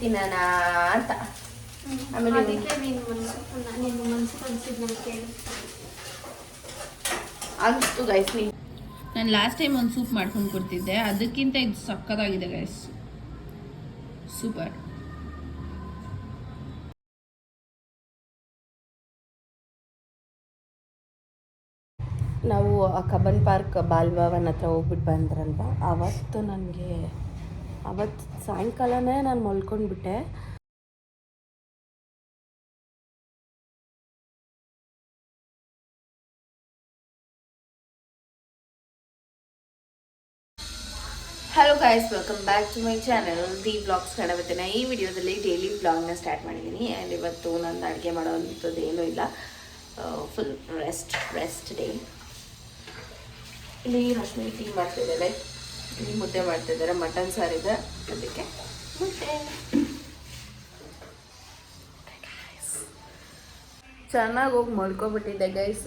ತಿನ್ನೋಣ ಅಂತ ಆಮೇಲೆ ಅನಿಸ್ತು ಗೈಸ್ ನೀ ನಾನು ಲಾಸ್ಟ್ ಟೈಮ್ ಒಂದು ಸೂಪ್ ಮಾಡ್ಕೊಂಡು ಕೊಡ್ತಿದ್ದೆ ಅದಕ್ಕಿಂತ ಇದು ಸಕ್ಕದಾಗಿದೆ ಗೈಸ್ ಸೂಪರ್ ನಾವು ಆ ಕಬ್ಬನ್ ಪಾರ್ಕ್ ಬಾಲ್ಭವನ್ ಹತ್ರ ಹೋಗ್ಬಿಟ್ಟು ಬಂದ್ರಲ್ವ? ಅವತ್ತು ನನಗೆ ಅವತ್ತು ಸಾಯಂಕಾಲನೇ ನಾನು ಮಲ್ಕೊಂಡ್ಬಿಟ್ಟೆ. Hello guys welcome back to my channel the blogs ಕನ್ನಡವತ್ತಿನ ಈ ವಿಡಿಯೋದಲ್ಲಿ ಡೈಲಿ ಬ್ಲಾಗ್ನ ಸ್ಟಾರ್ಟ್ ಮಾಡಿದ್ದೀನಿ. ಆ್ಯಂಡ್ ಇವತ್ತು ನಂದು ಅಡುಗೆ ಮಾಡೋವಂಥದ್ದು ಏನೂ ಇಲ್ಲ. ಫುಲ್ ರೆಸ್ಟ್ ರೆಸ್ಟ್ ಡೇ ಇಲ್ಲಿ ರಶ್ಮಿ ಟೀ ಮಾಡ್ತಿದ್ದಾರೆ ಇಲ್ಲಿ ಮುದ್ದೆ ಮಾಡ್ತಿದ್ದಾರೆ ಮಟನ್ ಸಾರಿದೆ ಅದಕ್ಕೆ ಚೆನ್ನಾಗಿ ಹೋಗಿ ಮಲ್ಕೊಬಿಟ್ಟಿದ್ದೆ ಗೈಸ್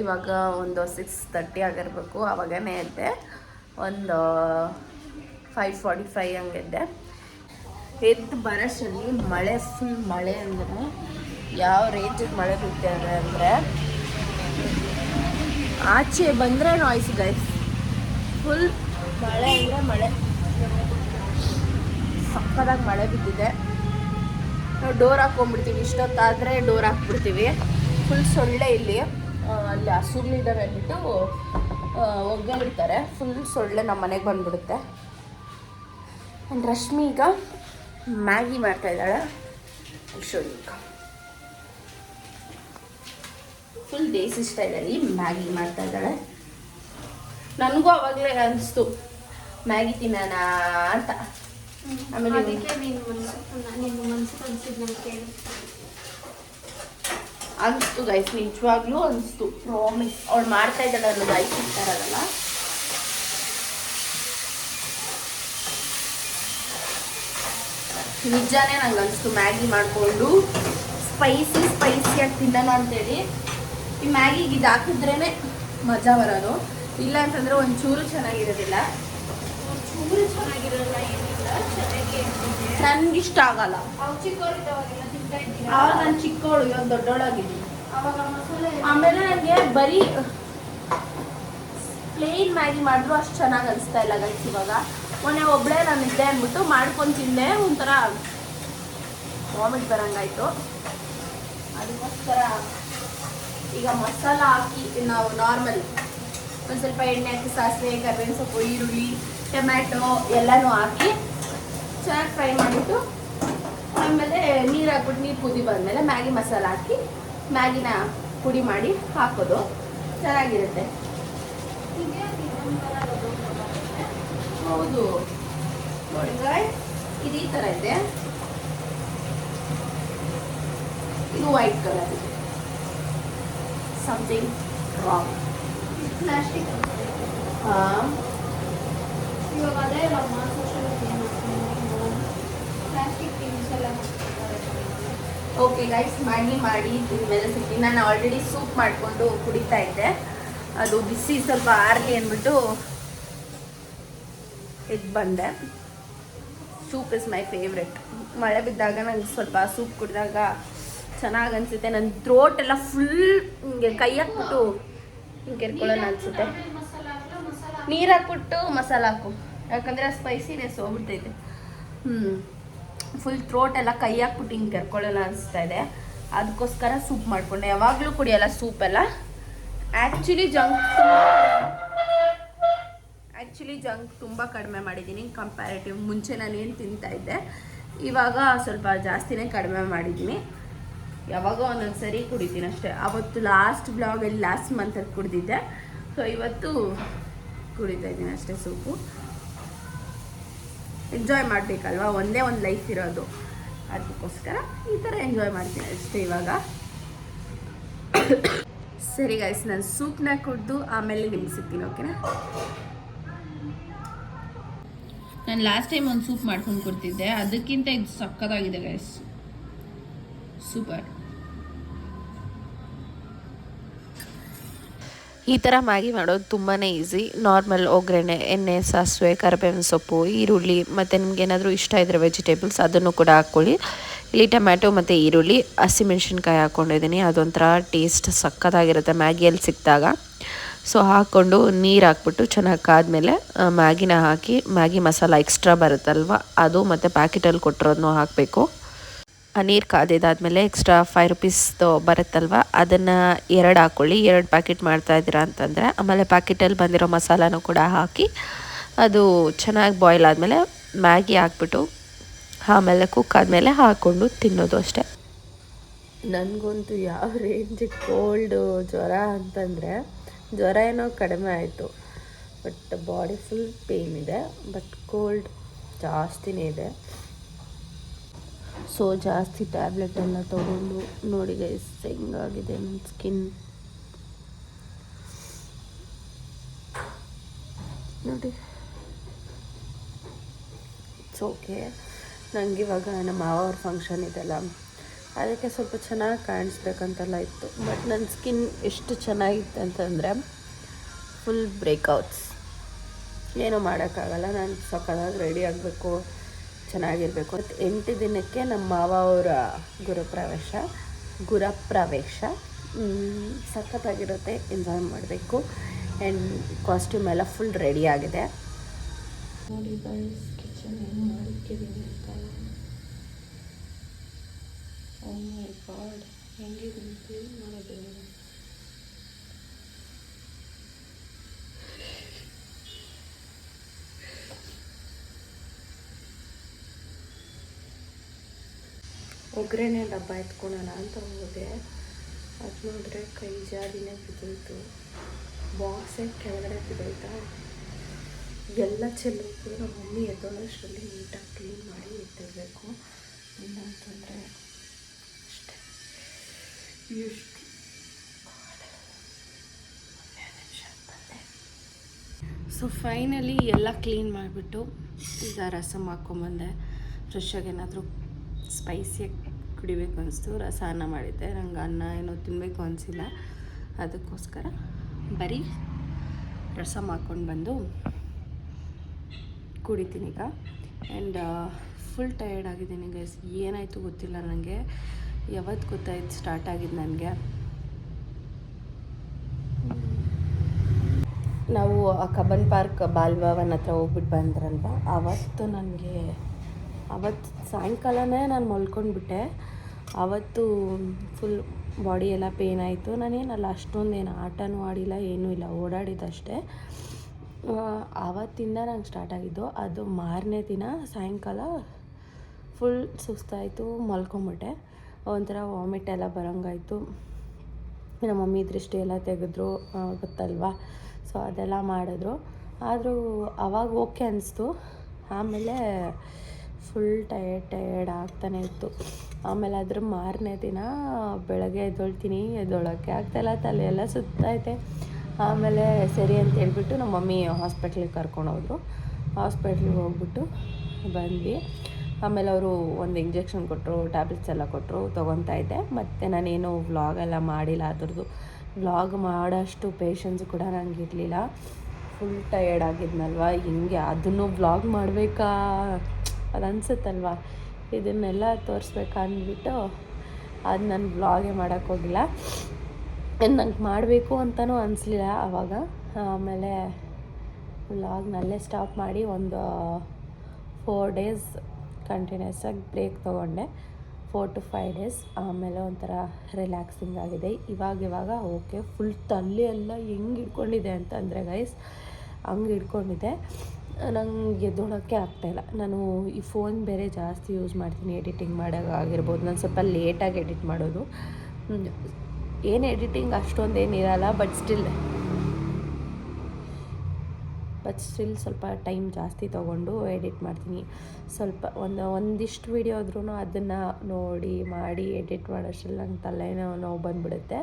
ಇವಾಗ ಒಂದು ಸಿಕ್ಸ್ ತರ್ಟಿ ಆಗಿರ್ಬೇಕು. ಆವಾಗನೇ ಎದ್ದೆ. ಒಂದು ಫೈವ್ ಫಾರ್ಟಿ ಫೈವ್ ಹಂಗಿದ್ದೆ ಎದ್ದು. ಬರೋಷ್ಟರಲ್ಲಿ ಮಳೆ ಫುಲ್ ಮಳೆ ಅಂದರೆ ಯಾವ ರೇಂಜಿಗೆ ಮಳೆ ಬಿಟ್ಟಿದೆ ಅಂದರೆ ಆಚೆ ಬಂದರೆ ನಾಯ್ಸ್ ಗೈಸ್ ಫುಲ್ ಮಳೆ ಅಂದರೆ ಮಳೆ. ಸಕ್ಕದಾಗಿ ಮಳೆ ಬಿದ್ದಿದೆ. ನಾವು ಡೋರ್ ಹಾಕೊಂಡ್ಬಿಡ್ತೀವಿ ಇಷ್ಟೊತ್ತಾದರೆ ಡೋರ್ ಹಾಕ್ಬಿಡ್ತೀವಿ. ಫುಲ್ ಸೊಳ್ಳೆ ಇಲ್ಲಿ. ಅಲ್ಲಿ ಹಸುಗಳಿದ್ದಾವೆ ಅಂದ್ಬಿಟ್ಟು ಒಗ್ಗಲಿರ್ತಾರೆ ಫುಲ್ ಸೊಳ್ಳೆ ನಮ್ಮ ಮನೆಗೆ ಬಂದ್ಬಿಡುತ್ತೆ. ಆ್ಯಂಡ್ ರಶ್ಮಿ ಈಗ ಮ್ಯಾಗಿ ಮಾಡ್ತಾ ಇದ್ದಾಳೆ. ಈಗ. ಫುಲ್ ದೇಸಿ ಸ್ಟೈಲಲ್ಲಿ ಮ್ಯಾಗಿ ಮಾಡ್ತಾ ಇದ್ದಾಳೆ. ನನಗೂ ಅವಾಗಲೇ ಅನಿಸ್ತು. ಮ್ಯಾಗಿ ತಿನ್ನೋಣ ಅಂತ. ಆಮೇಲೆ ಅನಿಸ್ತು ಗೈಸ್ ನಿಜವಾಗ್ಲೂ ಅನಿಸ್ತು. ಪ್ರಾಮಿಸ್ ಅವಳು ಮಾಡ್ತಾ ಇದ್ದಾಳೆ ಅನ್ನೋದು ಐಸ್ ಇರ್ತಾರಲ್ಲ. ನಿಜಾನೇ ನಂಗೆ ಅನಿಸ್ತು ಮ್ಯಾಗಿ ಮಾಡಿಕೊಂಡು. ಸ್ಪೈಸಿ ಸ್ಪೈಸಿಯಾಗಿ ತಿನ್ನೋಣ ಅಂತೇಳಿ. ಈ ಮ್ಯಾಗಿಗೆ ಇದು ಹಾಕಿದ್ರೇ ಮಜಾ ಬರೋದು. ಇಲ್ಲ ಅಂತಂದರೆ ಒಂಚೂರು ಚೆನ್ನಾಗಿರೋದಿಲ್ಲ. ಚೂರು ಚೆನ್ನಾಗಿರಲ್ಲ ಏನಿಲ್ಲ ಚೆನ್ನಾಗಿ ನನಗೆ ಇಷ್ಟ ಆಗಲ್ಲ. ಅವು ಚಿಕ್ಕವರಿದ್ದವಾಗೆಲ್ಲ ತಿಂತಾ ಇದ್ದೀರಾ? ಆವಾಗ ನಾನು ಚಿಕ್ಕವಳು ಇವಾಗ ದೊಡ್ಡವಳಾಗಿದ್ದೀನಿ ಅವಾಗ ಮಸಾಲೆ ಆಮೇಲೆ ನನಗೆ ಬರೀ ಪ್ಲೇನ್ ಮ್ಯಾಗಿ ಮಾಡಿದ್ರು ಅಷ್ಟು ಚೆನ್ನಾಗಿ ಅನಿಸ್ತಾ ಇಲ್ಲ ಗೈಸ್ ಇವಾಗ. ಮೊನ್ನೆ ಒಬ್ಬಳೇ ನಾನು ಇದ್ದೆ ಅಂದ್ಬಿಟ್ಟು ಮಾಡ್ಕೊಂಡು ತಿಂದೆ ಒಂಥರ ವಾಮಿಟ್ ಬರಂಗಾಯ್ತು. ಅದಕ್ಕೋಸ್ಕರ ಈಗ ಮಸಾಲ ಹಾಕಿ ನಾವು ನಾರ್ಮಲ್ ಒಂದು ಸ್ವಲ್ಪ ಎಣ್ಣೆ ಹಾಕಿ ಸಾಸಿವೆ ಕರ್ಬೇವಿನ ಸೊಪ್ಪು ಈರುಳ್ಳಿ ಟೊಮ್ಯಾಟೊ ಎಲ್ಲನೂ ಹಾಕಿ ಚೆನ್ನಾಗಿ ಫ್ರೈ ಮಾಡಿಬಿಟ್ಟು ಆಮೇಲೆ ನೀರು ಹಾಕ್ಬಿಟ್ಟು ನೀರು ಕುದಿ ಬಂದಮೇಲೆ ಮ್ಯಾಗಿ ಮಸಾಲ ಹಾಕಿ ಮ್ಯಾಗಿನ ಪುಡಿ ಮಾಡಿ ಹಾಕೋದು. ಚೆನ್ನಾಗಿರುತ್ತೆ. ಹೌದು. ಇದು ಈ ಥರ ಇದೆ. ಇದು ವೈಟ್ ಕಲರ್ ಇದೆ. ಸಮಥಿಂಗ್ ರಾಂಗ್ ಪ್ಲಾಸ್ಟಿಕ್ ಹಾಂ. ಇವಾಗ ಅದೇ ಪ್ಲಾಸ್ಟಿಕ್ ಓಕೆ ಗೈಸ್ ಮಾಡಿ ಮಾಡಿ ತಿಂದ್ಮೇಲೆ ಸಿಕ್ಕಿ. ನಾನು ಆಲ್ರೆಡಿ ಸೂಪ್ ಮಾಡಿಕೊಂಡು ಕುಡಿತಾ ಇದ್ದೆ. ಅದು ಬಿಸಿ ಸ್ವಲ್ಪ ಆರಲಿ ಅಂದ್ಬಿಟ್ಟು ಇದು ಬಂದೆ. ಸೂಪ್ ಇಸ್ ಮೈ ಫೇವ್ರೆಟ್ ಮಳೆ ಬಿದ್ದಾಗ ನಂಗೆ ಸ್ವಲ್ಪ ಸೂಪ್ ಕುಡಿದಾಗ ಚೆನ್ನಾಗಿ ಅನಿಸುತ್ತೆ. ನನ್ನ ಥ್ರೋಟ್ ಎಲ್ಲ ಫುಲ್ ಹಿಂಗೆ ಕೈ ಹಾಕ್ಬಿಟ್ಟು ಹಿಂಗೆ ಕೆರ್ಕೊಳ್ಳೋಣ ಅನಿಸುತ್ತೆ. ನೀರು ಹಾಕ್ಬಿಟ್ಟು ಮಸಾಲ ಹಾಕು. ಯಾಕಂದರೆ ಸ್ಪೈಸಿನೆಸ್ ಹೋಗ್ಬಿಡ್ತೈತೆ ಹ್ಞೂ ಫುಲ್ ಥ್ರೋಟ್ ಎಲ್ಲ ಕೈ ಹಾಕ್ಬಿಟ್ಟು ಹಿಂಗೆ ಕೆರ್ಕೊಳ್ಳೋಣ ಅನಿಸ್ತಾ ಇದೆ. ಅದಕ್ಕೋಸ್ಕರ ಸೂಪ್ ಮಾಡಿಕೊಂಡೆ. ಯಾವಾಗಲೂ ಕುಡಿಯಲ್ಲ ಸೂಪ್ ಎಲ್ಲ. ಆ್ಯಕ್ಚುಲಿ ಜಂಕ್ ಆ್ಯಕ್ಚುಲಿ ಜಂಕ್ ತುಂಬ ಕಡಿಮೆ ಮಾಡಿದ್ದೀನಿ. ಕಂಪ್ಯಾರಿಟಿವ್ ಮುಂಚೆ ನಾನು ಏನು ತಿಂತಾ ಇದ್ದೆ, ಇವಾಗ ಸ್ವಲ್ಪ ಜಾಸ್ತಿನೇ ಕಡಿಮೆ ಮಾಡಿದ್ದೀನಿ. ಯಾವಾಗ ಒಂದೊಂದು ಸರಿ ಕುಡಿತೀನಿ ಅಷ್ಟೇ. ಅವತ್ತು ಲಾಸ್ಟ್ ಬ್ಲಾಗಲ್ಲಿ ಲಾಸ್ಟ್ ಮಂತಲ್ಲಿ ಕುಡಿದಿದ್ದೆ. ಸೊ ಇವತ್ತು ಕುಡಿತಾ ಇದ್ದೀನಿ ಅಷ್ಟೇ ಸೂಪು. ಎಂಜಾಯ್ ಮಾಡಬೇಕಲ್ವಾ? ಒಂದೇ ಒಂದು ಲೈಫ್ ಇರೋದು. ಅದಕ್ಕೋಸ್ಕರ ಈ ಥರ ಎಂಜಾಯ್ ಮಾಡ್ತೀನಿ ಅಷ್ಟೇ ಇವಾಗ. ಸರಿ ಗೈಸ್ ನಾನು ಸೂಪ್ನ ಕುಡಿದು ಆಮೇಲೆ ನಿಮ್ಗೆ ಸಿಗ್ತೀನಿ ಓಕೆನಾ ನಾನು ಲಾಸ್ಟ್ ಟೈಮ್ ಒಂದು ಸೂಪ್ ಮಾಡ್ಕೊಂಡು ಕೊಡ್ತಿದ್ದೆ. ಅದಕ್ಕಿಂತ ಇದು ಸಕ್ಕತ್ತಾಗಿದೆ ಗೈಸ್ ಸೂಪರ್. ಈ ಥರ ಮ್ಯಾಗಿ ಮಾಡೋದು ತುಂಬಾ ಈಸಿ. ನಾರ್ಮಲ್ ಒಗ್ಗರಣೆ, ಎಣ್ಣೆ, ಸಾಸಿವೆ, ಕರಿಬೇವಿನ ಸೊಪ್ಪು, ಈರುಳ್ಳಿ ಮತ್ತು ನಿಮ್ಗೆ ಏನಾದರೂ ಇಷ್ಟ ಇದ್ದರೆ ವೆಜಿಟೇಬಲ್ಸ್ ಅದನ್ನು ಕೂಡ ಹಾಕ್ಕೊಳ್ಳಿ. ಇಲ್ಲಿ ಟೊಮ್ಯಾಟೊ ಮತ್ತು ಈರುಳ್ಳಿ, ಹಸಿಮೆಣ್ಸಿನ್ಕಾಯಿ ಹಾಕ್ಕೊಂಡಿದ್ದೀನಿ ಅದೊಂಥರ ಟೇಸ್ಟ್ ಸಕ್ಕತ್ತಾಗಿರುತ್ತೆ ಮ್ಯಾಗಿಯಲ್ಲಿ ಸಿಕ್ಕಿದಾಗ. ಸೊ ಹಾಕ್ಕೊಂಡು ನೀರು ಹಾಕ್ಬಿಟ್ಟು ಚೆನ್ನಾಗಿ ಕಾದ್ಮೇಲೆ ಮ್ಯಾಗಿನ ಹಾಕಿ, ಮ್ಯಾಗಿ ಮಸಾಲ ಎಕ್ಸ್ಟ್ರಾ ಬರುತ್ತಲ್ವ, ಅದು ಮತ್ತು ಪ್ಯಾಕೆಟಲ್ಲಿ ಕೊಟ್ಟಿರೋದನ್ನೂ ಹಾಕಬೇಕು. ನೀರು ಕಾದಿದ್ದಾದಮೇಲೆ ಎಕ್ಸ್ಟ್ರಾ ಫೈವ್ ರುಪೀಸ್ದು ಬರುತ್ತಲ್ವ? ಅದನ್ನು ಎರಡು ಹಾಕ್ಕೊಳ್ಳಿ ಎರಡು ಪ್ಯಾಕೆಟ್ ಮಾಡ್ತಾ ಇದ್ದೀರಾ ಅಂತಂದರೆ, ಆಮೇಲೆ ಪ್ಯಾಕೆಟಲ್ಲಿ ಬಂದಿರೋ ಮಸಾಲನೂ ಕೂಡ ಹಾಕಿ, ಅದು ಚೆನ್ನಾಗಿ ಬಾಯ್ಲ್ ಆದಮೇಲೆ ಮ್ಯಾಗಿ ಹಾಕ್ಬಿಟ್ಟು, ಆಮೇಲೆ ಕುಕ್ ಆದಮೇಲೆ ಹಾಕ್ಕೊಂಡು ತಿನ್ನೋದು ಅಷ್ಟೇ. ನನಗಂತೂ ಯಾವ ರೇಂಜಿಗೆ ಕೋಲ್ಡು ಜ್ವರ ಅಂತಂದರೆ, ಜ್ವರ ಏನೋ ಕಡಿಮೆ ಆಯಿತು. ಬಟ್ ಬಾಡಿ ಫುಲ್ ಪೇಯ್ನ್ ಇದೆ. ಬಟ್ ಕೋಲ್ಡ್ ಜಾಸ್ತಿನೇ ಇದೆ. ಸೊ ಜಾಸ್ತಿ ಟ್ಯಾಬ್ಲೆಟ್ ಎಲ್ಲ ತೊಗೊಂಡು ನೋಡಿ ಗೈಸ್ ಹೆಂಗಾಗಿದೆ ನನ್ನ ಸ್ಕಿನ್ ನೋಡಿ. ಇಟ್ಸ್ ಓಕೆ ನಂಗೆ ಇವಾಗ ನಮ್ಮ ಮಾವವ್ರ ಫಂಕ್ಷನ್ ಇದೆಲ್ಲ. ಅದಕ್ಕೆ ಸ್ವಲ್ಪ ಚೆನ್ನಾಗಿ ಕಾಣಿಸ್ಬೇಕಂತೆಲ್ಲ ಇತ್ತು. ಬಟ್ ನನ್ನ ಸ್ಕಿನ್ ಎಷ್ಟು ಚೆನ್ನಾಗಿತ್ತು ಅಂತಂದರೆ ಫುಲ್ ಬ್ರೇಕ್ಔಟ್ಸ್ ಏನೂ ಮಾಡೋಕ್ಕಾಗಲ್ಲ. ನಾನು ಸಕ್ಕದಾಗಿ ರೆಡಿ ಆಗಬೇಕು. ಚೆನ್ನಾಗಿರಬೇಕು. ಮತ್ತು ಎಂಟು ದಿನಕ್ಕೆ ನಮ್ಮ ಮಾವ ಅವರ ಗುರುಪ್ರವೇಶ ಗುರಪ್ರವೇಶ ಸಖತ್ತಾಗಿರುತ್ತೆ ಎಂಜಾಯ್ ಮಾಡಬೇಕು. ಆ್ಯಂಡ್ ಕಾಸ್ಟ್ಯೂಮ್ ಎಲ್ಲ ಫುಲ್ ರೆಡಿ ಆಗಿದೆ. ನೋಡಿ ಕಿಚನ್ ಏನು ಅಂತ. ಮಾಡೋದು? ಒಗ್ಗರಣೆ ಡಬ್ಬ ಎತ್ಕೊಳ್ಳೋಣ ಅಂತ ಹೋದೆ ಅದು ನೋಡಿದ್ರೆ ಕೈ ಜಾರಿನೇ ಬಿದ್ದೋಯ್ತು. ಬಾಕ್ಸೇ ಕೆಳಗಡೆ ಬಿದ್ದೋಯ್ತಾ? ಎಲ್ಲ ಚೆಲ್ಲೋದು ನಮ್ಮ ಮಮ್ಮಿ ಎದ್ದೋಳಷ್ಟರಲ್ಲಿ ನೀಟಾಗಿ ಕ್ಲೀನ್ ಮಾಡಿ ಎತ್ತಿರಬೇಕು ಇಲ್ಲ ಅಷ್ಟೆ. ಎಷ್ಟು ಸೊ ಫೈನಲಿ ಎಲ್ಲ ಕ್ಲೀನ್ ಮಾಡಿಬಿಟ್ಟು ಈಗ ರಸಮ್ ಹಾಕ್ಕೊಂಬಂದೆ ಫ್ರೆಶ್ಶಾಗಿ ಏನಾದರೂ ಸ್ಪೈಸಿಯಾಗಿ ಕುಡಿಬೇಕು ಅನಿಸ್ತು ರಸ ಅನ್ನ ಮಾಡಿದ್ದೆ. ನಂಗೆ ಅನ್ನ ಏನೋ ತಿನ್ನಬೇಕು ಅನಿಸಿಲ್ಲ. ಅದಕ್ಕೋಸ್ಕರ ಬರೀ ರಸ ಮಾಡ್ಕೊಂಡು ಬಂದು ಕುಡಿತೀನಿ ಈಗ. ಆ್ಯಂಡ್ ಫುಲ್ ಟಯರ್ಡ್ ಆಗಿದ್ದೀನಿ ಗೈಸ್ ಏನಾಯಿತು ಗೊತ್ತಿಲ್ಲ ನನಗೆ ಯಾವತ್ತು ಗೊತ್ತಾಯ್ತು ಸ್ಟಾರ್ಟ್ ಆಗಿದ್ದು ನನಗೆ ನಾವು ಆ ಕಬ್ಬನ್ ಪಾರ್ಕ್ ಬಾಲ್ಭವನ್ ಹತ್ರ ಹೋಗ್ಬಿಟ್ಟು ಬಂದ್ರಲ್ವ? ಆವತ್ತು ನನಗೆ ಅವತ್ತು ಸಾಯಂಕಾಲನೇ ನಾನು ಮಲ್ಕೊಂಡ್ಬಿಟ್ಟೆ. ಆವತ್ತು ಫುಲ್ ಬಾಡಿ ಎಲ್ಲ ಪೇನ್ ಆಯಿತು. ನಾನೇನಲ್ಲ ಅಷ್ಟೊಂದೇನು ಆಟನೂ ಆಡಿಲ್ಲ, ಏನೂ ಇಲ್ಲ, ಓಡಾಡಿದ್ದಷ್ಟೇ. ಆವತ್ತಿಂದ ನಂಗೆ ಸ್ಟಾರ್ಟ್ ಆಗಿದ್ದು, ಅದು ಮಾರನೇ ದಿನ ಸಾಯಂಕಾಲ ಫುಲ್ ಸುಸ್ತಾಯಿತು, ಮಲ್ಕೊಂಬಿಟ್ಟೆ. ಒಂಥರ ವಾಮಿಟ್ ಎಲ್ಲ ಬರೋಂಗಾಯಿತು. ನಮ್ಮ ಮಮ್ಮಿ ದೃಷ್ಟಿ ಎಲ್ಲ ತೆಗೆದ್ರು ಗೊತ್ತಲ್ವಾ? ಸೊ ಅದೆಲ್ಲ ಮಾಡಿದ್ರು. ಆದರೂ ಅವಾಗ ಓಕೆ ಅನ್ನಿಸ್ತು ಆಮೇಲೆ ಫುಲ್ ಟಯರ್ಡ್ ಟಯರ್ಡ್ ಆಗ್ತಾನೆ ಇತ್ತು. ಆಮೇಲೆ ಅದ್ರ ಮಾರನೇ ದಿನ ಬೆಳಗ್ಗೆ ಎದ್ದೊಳ್ತೀನಿ, ಎದ್ದೊಳಕ್ಕೆ ಆಗ್ತಾಯಿಲ್ಲ ತಲೆ ಎಲ್ಲ ಸುತ್ತೈತೆ ಆಮೇಲೆ ಸರಿ ಅಂತ ಹೇಳ್ಬಿಟ್ಟು ನಮ್ಮ ಮಮ್ಮಿ ಹಾಸ್ಪಿಟ್ಲಿಗೆ ಕರ್ಕೊಂಡೋದ್ರು ಹಾಸ್ಪಿಟ್ಲಿಗೆ ಹೋಗ್ಬಿಟ್ಟು ಬಂದ್ವಿ. ಆಮೇಲೆ ಅವರು ಒಂದು ಇಂಜೆಕ್ಷನ್ ಕೊಟ್ಟರು ಟ್ಯಾಬ್ಲೆಟ್ಸ್ ಎಲ್ಲ ಕೊಟ್ಟರು ತೊಗೊತಾ ಇದ್ದೆ. ಮತ್ತು ನಾನೇನು ವ್ಲಾಗ್ ಎಲ್ಲ ಮಾಡಿಲ್ಲ, ಅದ್ರದ್ದು ವ್ಲಾಗ್ ಮಾಡೋಷ್ಟು ಪೇಷನ್ಸ್ ಕೂಡ ನನಗೆ ಇರಲಿಲ್ಲ. ಫುಲ್ ಟಯರ್ಡ್ ಆಗಿದ್ನಲ್ವ, ಹಿಂಗೆ ಅದನ್ನು ವ್ಲಾಗ್ ಮಾಡಬೇಕಾ? ಅದು ಅನ್ಸುತ್ತಲ್ವ ಇದನ್ನೆಲ್ಲ ತೋರಿಸ್ಬೇಕಂದ್ಬಿಟ್ಟು ಅದು ನಾನು ಬ್ಲಾಗೇ ಮಾಡೋಕ್ಕೋಗಿಲ್ಲ ನಂಗೆ ಮಾಡಬೇಕು ಅಂತಲೂ ಅನಿಸ್ಲಿಲ್ಲ ಆವಾಗ ಆಮೇಲೆ ವ್ಲಾಗ್ನಲ್ಲೇ ಸ್ಟಾಪ್ ಮಾಡಿ ಒಂದು ಫೋರ್ ಡೇಸ್ ಕಂಟಿನ್ಯೂಸ್ ಆಗಿ ಬ್ರೇಕ್ ತೊಗೊಂಡೆ. Four to five days. ಆಮೇಲೆ ಒಂಥರ ರಿಲ್ಯಾಕ್ಸಿಂಗ್ ಆಗಿದೆ. ಇವಾಗ ಇವಾಗ ಓಕೆ, ಫುಲ್ ತಲೆ ಎಲ್ಲ ಹೆಂಗೆ ಇಟ್ಕೊಂಡಿದೆ ಅಂತಂದರೆ ಗೈಸ್ ಹಂಗೆ ಹಿಡ್ಕೊಂಡಿದ್ದೆ. ನಂಗೆ ಎದ್ದೋಳೋಕ್ಕೆ ಆಗ್ತಾಯಿಲ್ಲ ನಾನು ಈ ಫೋನ್ ಬೇರೆ ಜಾಸ್ತಿ ಯೂಸ್ ಮಾಡ್ತೀನಿ, ಎಡಿಟಿಂಗ್ ಮಾಡೋಕೆ ಆಗಿರ್ಬೋದು. ನಾನು ಸ್ವಲ್ಪ ಲೇಟಾಗಿ ಎಡಿಟ್ ಮಾಡೋದು. ಏನು ಎಡಿಟಿಂಗ್ ಅಷ್ಟೊಂದು ಏನಿರಲ್ಲ ಬಟ್ ಸ್ಟಿಲ್. ಬಟ್ ಸ್ಟಿಲ್ ಸ್ವಲ್ಪ ಟೈಮ್ ಜಾಸ್ತಿ ತೊಗೊಂಡು ಎಡಿಟ್ ಮಾಡ್ತೀನಿ. ಸ್ವಲ್ಪ ಒಂದು, ಒಂದಿಷ್ಟು ವೀಡಿಯೋ ಆದ್ರೂ ಅದನ್ನು ನೋಡಿ, ಮಾಡಿ ಎಡಿಟ್ ಮಾಡೋಷ್ಟರಲ್ಲಿ ನಂಗೆ ತಲೆನೋ ನೋವು ಬಂದುಬಿಡುತ್ತೆ.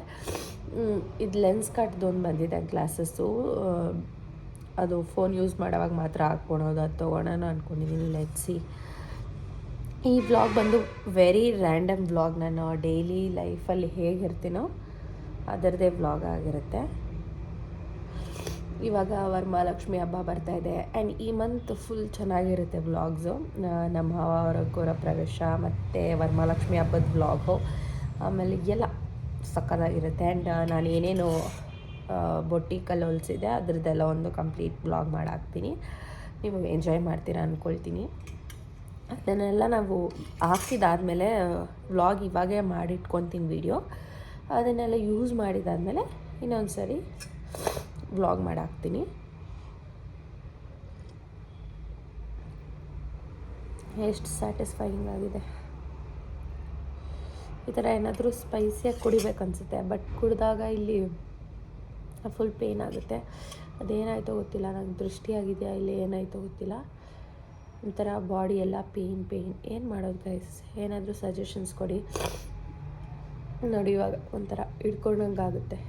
ಇದು ಲೆನ್ಸ್ ಕಟ್ದೊಂದು ಬಂದಿದೆ ಗ್ಲಾಸಸ್ಸು. ಅದು ಫೋನ್ ಯೂಸ್ ಮಾಡೋವಾಗ ಮಾತ್ರ ಹಾಕ್ಕೊಳೋದು ಅದು ತೊಗೊಳೋಣ ಅಂದ್ಕೊಂಡಿದ್ದೀನಿ ಲೆಟ್ಸಿ ಈ ವ್ಲಾಗ್ ಬಂದು ವೆರಿ ರ್ಯಾಂಡಮ್ ವ್ಲಾಗ್ ನಾನು ಡೈಲಿ ಲೈಫಲ್ಲಿ ಹೇಗಿರ್ತೀನೋ ಅದರದ್ದೇ ವ್ಲಾಗ್ ಆಗಿರುತ್ತೆ. ಇವಾಗ ವರಮಹಾಲಕ್ಷ್ಮಿ ಹಬ್ಬ ಬರ್ತಾ ಇದೆ ಆ್ಯಂಡ್ ಈ ಮಂತ್ ಫುಲ್ ಚೆನ್ನಾಗಿರುತ್ತೆ ವ್ಲಾಗ್ಸು ನಮ್ಮ ಅವರ ಕೂರ ಪ್ರವೇಶ ಮತ್ತು ವರಮಹಾಲಕ್ಷ್ಮಿ ಹಬ್ಬದ ವ್ಲಾಗು ಆಮೇಲೆ ಎಲ್ಲ ಸಕ್ಕತ್ತಾಗಿರುತ್ತೆ ಆ್ಯಂಡ್ ನಾನು ಏನೇನು ಬೊಟ್ಟಿಕಲ್ಲಿ ಇದೆ ಅದರದ್ದೆಲ್ಲ ಒಂದು ಕಂಪ್ಲೀಟ್ ವ್ಲಾಗ್ ಮಾಡಾಕ್ತೀನಿ. ನೀವು ಎಂಜಾಯ್ ಮಾಡ್ತೀರಾ ಅಂದ್ಕೊಳ್ತೀನಿ ಅದನ್ನೆಲ್ಲ ನಾವು ಹಾಕಿದಾದ್ಮೇಲೆ ವ್ಲಾಗ್ ಇವಾಗೇ ಮಾಡಿಟ್ಕೊತೀನಿ ವಿಡಿಯೋ. ಅದನ್ನೆಲ್ಲ ಯೂಸ್ ಮಾಡಿದಾದಮೇಲೆ ಇನ್ನೊಂದು ಸರಿ ವ್ಲಾಗ್ ಮಾಡಾಕ್ತೀನಿ. ಎಷ್ಟು ಸ್ಯಾಟಿಸ್ಫೈಯಿಂಗ್ ಆಗಿದೆ. ಈ ಥರ ಏನಾದರೂ ಸ್ಪೈಸಿಯಾಗಿ ಕುಡಿಬೇಕನ್ಸುತ್ತೆ, ಬಟ್ ಕುಡಿದಾಗ ಇಲ್ಲಿ ಫುಲ್ ಪೇನ್ ಆಗುತ್ತೆ. ಅದೇನಾಯಿತೋ ಗೊತ್ತಿಲ್ಲ, ನಂಗೆ ದೃಷ್ಟಿಯಾಗಿದೆಯಾ ಇಲ್ಲಿ ಏನಾಯಿತೋ ಗೊತ್ತಿಲ್ಲ. ಒಂಥರ ಬಾಡಿ ಎಲ್ಲ ಪೇಯ್ನ್ ಪೇಯ್ನ್ ಏನು ಮಾಡೋದು ಗೈಸ್ ಏನಾದರೂ ಸಜೆಷನ್ಸ್ ಕೊಡಿ. ನೋಡಿ ಒಂಥರ ಹಿಡ್ಕೊಂಡಂಗೆ ಆಗುತ್ತೆ.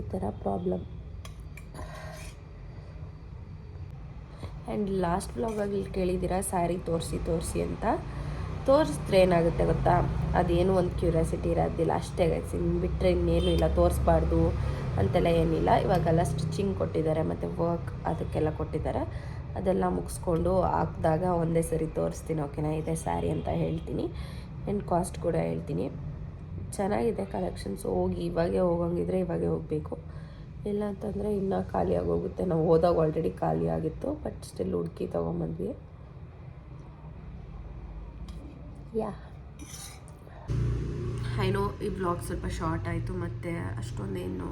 ಈ ಥರ ಪ್ರಾಬ್ಲಮ್ ಆ್ಯಂಡ್ ಲಾಸ್ಟ್ ಬ್ಲಾಗಲ್ಲಿ ಕೇಳಿದ್ದೀರಾ ಸ್ಯಾರಿ ತೋರಿಸಿ ತೋರಿಸಿ ಅಂತ. ತೋರಿಸಿದ್ರೆ ಏನಾಗುತ್ತೆ ಗೊತ್ತಾ? ಅದೇನು ಒಂದು ಕ್ಯೂರಿಯಾಸಿಟಿ ಇರೋದಿಲ್ಲ. ಅಷ್ಟೇ ಗೈಸ್ ಇನ್ನು ಬಿಟ್ಟರೆ ಇನ್ನೇನು ಇಲ್ಲ. ತೋರಿಸ್ಬಾರ್ದು ಅಂತೆಲ್ಲ ಏನಿಲ್ಲ. ಇವಾಗೆಲ್ಲ ಸ್ಟಿಚಿಂಗ್ ಕೊಟ್ಟಿದ್ದಾರೆ, ಮತ್ತು ವರ್ಕ್ ಅದಕ್ಕೆಲ್ಲ ಕೊಟ್ಟಿದ್ದಾರೆ. ಅದೆಲ್ಲ ಮುಗಿಸ್ಕೊಂಡು ಹಾಕಿದಾಗ ಒಂದೇ ಸರಿ ತೋರಿಸ್ತೀನಿ ಓಕೆನಾ ಇದೆ ಸ್ಯಾರಿ ಅಂತ ಹೇಳ್ತೀನಿ. ಆ್ಯಂಡ್ ಕಾಸ್ಟ್ ಕೂಡ ಹೇಳ್ತೀನಿ. ಚೆನ್ನಾಗಿದೆ ಕಲೆಕ್ಷನ್ಸ್ ಹೋಗಿ ಇವಾಗೆ ಹೋಗಂಗಿದ್ರೆ ಇವಾಗೆ ಹೋಗಬೇಕು. ಇಲ್ಲ ಅಂತಂದರೆ ಇನ್ನೂ ಖಾಲಿ ಆಗೋಗುತ್ತೆ ನಾವು ಹೋದಾಗ ಆಲ್ರೆಡಿ ಖಾಲಿ ಆಗಿತ್ತು ಬಟ್ ಸ್ಟಿಲ್ ಹುಡುಕಿ ತೊಗೊಂಬಂದ್ವಿ. ಯಾ ಐನೋ ಈ ಬ್ಲಾಗ್ ಸ್ವಲ್ಪ ಶಾರ್ಟ್ ಆಯಿತು, ಮತ್ತು ಅಷ್ಟೊಂದೇನು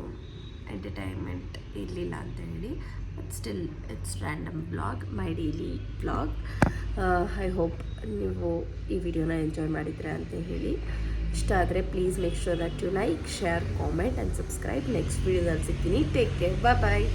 ಎಂಟರ್ಟೈನ್ಮೆಂಟ್ ಇರಲಿಲ್ಲ ಅಂತ ಹೇಳಿ but still it's random vlog my daily vlog I hope ನೀವು ಈ ವಿಡಿಯೋನ ಎಂಜಾಯ್ ಮಾಡಿದ್ರೆ ಅಂತ ಹೇಳಿ. ಇಷ್ಟ ಆದರೆ please make sure that you like share comment and subscribe next ವೀಡಿಯೋದಲ್ಲಿ ಸಿಗ್ತೀನಿ. Take care bye